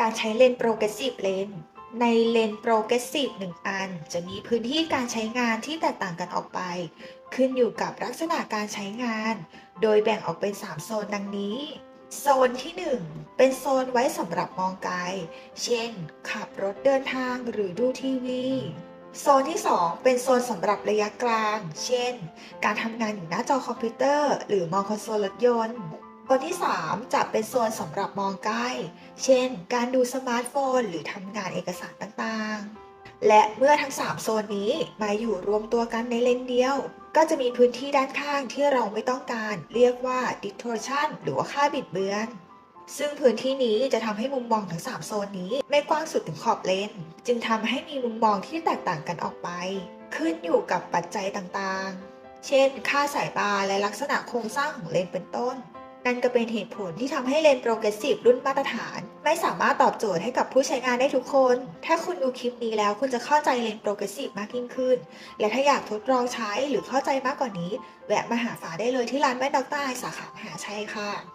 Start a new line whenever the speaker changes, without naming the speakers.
การใช้เลนส์โปรเกรสซีฟเลนส์ในเลนส์โปรเกรสซีฟหนึ่งอัน จะมีพื้นที่การใช้งานที่แตกต่างกันออกไป ขึ้นอยู่กับลักษณะการใช้งาน โดยแบ่งออกเป็น 3 โซนดังนี้ โซนที่ 1 เป็นโซนไว้สำหรับมองไกล เช่น ขับรถเดินทางหรือดูทีวี โซนที่ 2 เป็นโซนสำหรับระยะกลาง เช่น การทำงานอยู่หน้าจอคอมพิวเตอร์ หรือมองคอนโซลรถยนต์ โซนที่ 3 จะเป็นโซนสำหรับมองใกล้ เช่น การดูสมาร์ทโฟน หรือทำงานเอกสารต่างๆ และเมื่อทั้ง 3 โซนนี้มาอยู่รวมตัวกันในเลนเดียว ก็จะมีพื้นที่ด้านข้างที่เราไม่ต้องการ เรียกว่า distortion หรือว่าค่าบิดเบือน ซึ่งพื้นที่นี้จะทำให้มุมมองทั้ง 3 โซนนี้ ไม่กว้างสุดถึงขอบเลน จึงทำให้มีมุมมองที่แตกต่างกันออกไป ขึ้นอยู่กับปัจจัยต่างๆ เช่น ค่าสายตาและลักษณะโครงสร้างของเลนเป็นต้น นั่นก็เป็นเหตุผลที่ทำให้เลนส์โปรเกรสซีฟรุ่นมาตรฐาน ไม่สามารถตอบโจทย์ให้กับผู้ใช้งานได้ทุกคน ถ้าคุณดูคลิปนี้แล้วคุณจะเข้าใจเลนส์โปรเกรสซีฟมากยิ่งขึ้น และถ้าอยากทดลองใช้หรือเข้าใจมากกว่านี้ แวะมาหาฝาได้เลยที่ร้านแว่นดรไอสาขาหาชัยค่ะ